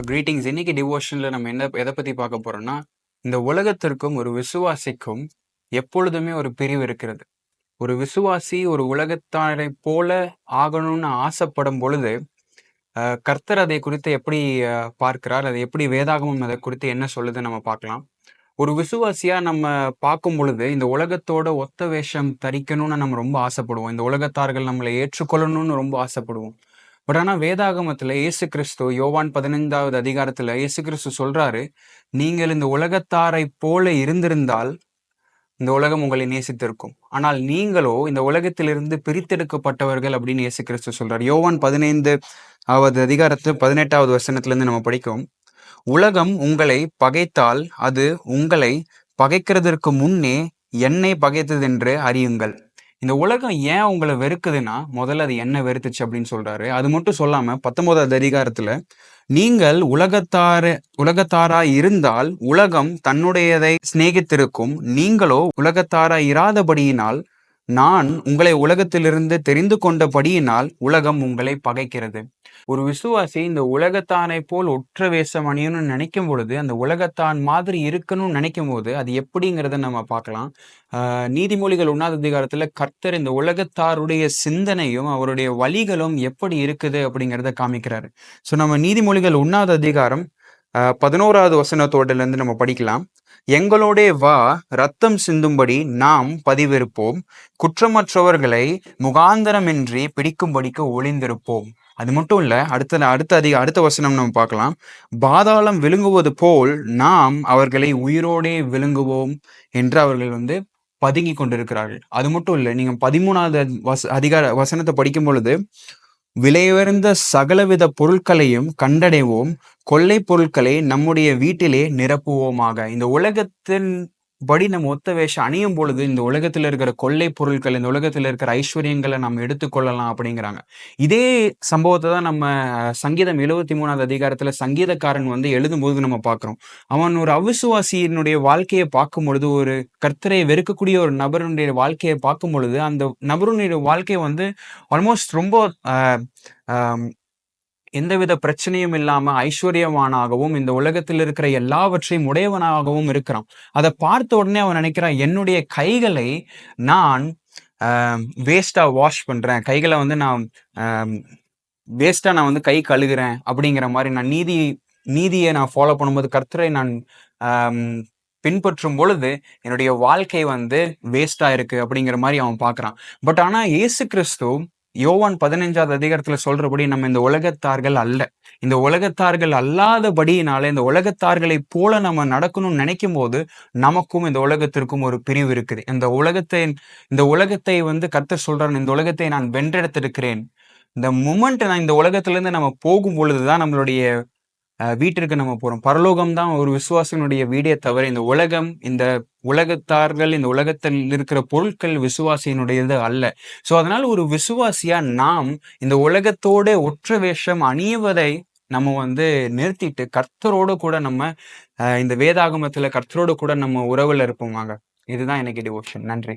Greetings இன்னைக்கு டிவோஷனில் நம்ம என்ன எதை பற்றி பார்க்க போகிறோம்னா இந்த உலகத்திற்கும் ஒரு விசுவாசிக்கும் எப்பொழுதுமே ஒரு பிரிவு இருக்கிறது. ஒரு விசுவாசி ஒரு உலகத்தாரை போல ஆகணும்னு ஆசைப்படும் பொழுது கர்த்தர் அதை குறித்து எப்படி பார்க்கிறார் அதை எப்படி வேதாகமம் அதை குறித்து என்ன சொல்லுது நம்ம பார்க்கலாம். ஒரு விசுவாசியா நம்ம பார்க்கும் பொழுது இந்த உலகத்தோட ஒத்த வேஷம் தரிக்கணும்னு நம்ம ரொம்ப ஆசைப்படுவோம். இந்த உலகத்தார்கள் நம்மளை ஏற்றுக்கொள்ளணும்னு ரொம்ப ஆசைப்படுவோம். பட் ஆனால் வேதாகமத்தில் இயேசு கிறிஸ்து யோவான் பதினைந்தாவது அதிகாரத்தில் இயேசு கிறிஸ்து சொல்றாரு நீங்கள் இந்த உலகத்தாரை போல இருந்திருந்தால் இந்த உலகம் உங்களை நேசித்திருக்கும். ஆனால் நீங்களோ இந்த உலகத்திலிருந்து பிரித்தெடுக்கப்பட்டவர்கள் அப்படின்னு இயேசு கிறிஸ்து சொல்கிறார் யோவான் பதினைந்து ஆவது அதிகாரத்து பதினெட்டாவது வசனத்துலேருந்து நம்ம படிக்கும் உலகம் உங்களை பகைத்தால் அது உங்களை பகைக்கிறதற்கு முன்னே என்னை பகைத்ததென்று அறியுங்கள். இந்த உலகம் ஏன் உங்களை வெறுக்குதுன்னா முதல்ல அது என்ன வெறுத்துச்சு அப்படின்னு சொல்றாரு. அது மட்டும் சொல்லாம பத்தொன்பதாவது அதிகாரத்துல நீங்கள் உலகத்தார உலகத்தாரா இருந்தால் உலகம் தன்னுடையதை சிநேகித்திருக்கும். நீங்களோ உலகத்தாரா இராதபடியினால் நான் உங்களை உலகத்திலிருந்து தெரிந்து கொண்டபடியினால் உலகம் உங்களை பகைக்கிறது. ஒரு விசுவாசி இந்த உலகத்தானை போல் ஒற்ற வேஷம் அணியணும்னு நினைக்கும் பொழுது அந்த உலகத்தான் மாதிரி இருக்கணும்னு நினைக்கும் போது அது எப்படிங்கிறத நம்ம பார்க்கலாம். நீதிமொழிகள் உண்ணாத அதிகாரத்துல கர்த்தர் இந்த உலகத்தாருடைய சிந்தனையும் அவருடைய வழிகளும் எப்படி இருக்குது அப்படிங்கிறத காமிக்கிறாரு. ஸோ நம்ம நீதிமொழிகள் உண்ணாத அதிகாரம் பதினோராவது வசனத்தோட்டிலிருந்து நம்ம படிக்கலாம். எங்களோடே வா ரத்தம் சிந்தும்படி நாம் பதிவிருப்போம். குற்றமற்றவர்களை முகாந்தரமின்றி பிடிக்கும்படிக்கு ஒளிந்திருப்போம். அது மட்டும் இல்லை அடுத்த அடுத்த அதிக அடுத்த வசனம் நம்ம பார்க்கலாம். பாதாளம் விழுங்குவது போல் நாம் அவர்களை உயிரோடே விழுங்குவோம் என்று அவர்கள் வந்து பதுங்கி கொண்டிருக்கிறார்கள். அது மட்டும் இல்லை நீங்கள் பதிமூணாவது வச அதிகார வசனத்தை படிக்கும் பொழுது விலையுயர்ந்த சகலவித பொருட்களையும் கண்டடைவோம். கொள்ளை பொருட்களை நம்முடைய வீட்டிலே நிரப்புவோமாக. இந்த உலகத்தின் படி நம்ம ஒத்த வேஷம் அணியும் பொழுது இந்த உலகத்தில் இருக்கிற கொள்ளை பொருட்கள் இந்த உலகத்தில் இருக்கிற ஐஸ்வர்யங்களை நம்ம எடுத்துக்கொள்ளலாம் அப்படிங்கிறாங்க. இதே சம்பவத்தை தான் நம்ம சங்கீதம் எழுபத்தி மூணாவது அதிகாரத்தில் சங்கீதக்காரன் வந்து எழுதும்போது நம்ம பார்க்குறோம். அவன் ஒரு அவிசுவாசியினுடைய வாழ்க்கையை பார்க்கும் பொழுது ஒரு கர்த்தரை வெறுக்கக்கூடிய ஒரு நபருடைய வாழ்க்கையை பார்க்கும் பொழுது அந்த நபருடைய வாழ்க்கை வந்து ஆல்மோஸ்ட் ரொம்ப எந்தவித பிரச்சனையும் இல்லாம ஐஸ்வர்யவானாகவும் இந்த உலகத்தில் இருக்கிற எல்லாவற்றையும் உடையவனாகவும் இருக்கிறான். அதை பார்த்த உடனே அவன் நினைக்கிறான் என்னுடைய கைகளை நான் வேஸ்டாக வாஷ் பண்ணுறேன் கைகளை வந்து நான் வேஸ்ட்டாக நான் வந்து கை கழுகுறேன். அப்படிங்கிற மாதிரி நான் நீதி நீதியை நான் ஃபாலோ பண்ணும்போது கர்த்தரை நான் பின்பற்றும் பொழுது என்னுடைய வாழ்க்கை வந்து வேஸ்டாக இருக்குது அப்படிங்கிற மாதிரி அவன் பார்க்குறான். பட் ஆனால் ஏசு கிறிஸ்து யோவான் பதினைஞ்சாவது அதிகாரத்துல சொல்றபடி நம்ம இந்த உலகத்தார்கள் அல்ல. இந்த உலகத்தார்கள் அல்லாதபடியினால இந்த உலகத்தார்களை போல நம்ம நடக்கணும்னு நினைக்கும் போது நமக்கும் இந்த உலகத்திற்கும் ஒரு பிரிவு இருக்குது. இந்த உலகத்தை இந்த உலகத்தை வந்து கர்த்தர் சொல்றான் இந்த உலகத்தை நான் வென்றெடுத்திருக்கிறேன். இந்த மூமெண்ட் நான் இந்த உலகத்துல இருந்து நம்ம போகும் பொழுதுதான் நம்மளுடைய வீட்டிற்கு நம்ம போறோம். பரலோகம் தான் ஒரு விசுவாசனுடைய வீடே தவிர இந்த உலகம் இந்த உலகத்தார்கள் இந்த உலகத்தில் இருக்கிற பொருட்கள் விசுவாசியினுடையது அல்ல. ஸோ அதனால் ஒரு விசுவாசியா நாம் இந்த உலகத்தோட ஒற்ற வேஷம் அணிவதை நம்ம வந்து நிறுத்திட்டு கர்த்தரோடு கூட நம்ம இந்த வேதாகமத்தில் கர்த்தரோடு கூட நம்ம உறவில் இருப்போமாங்க. இதுதான் எனக்கு டிவோஷன் நன்றி.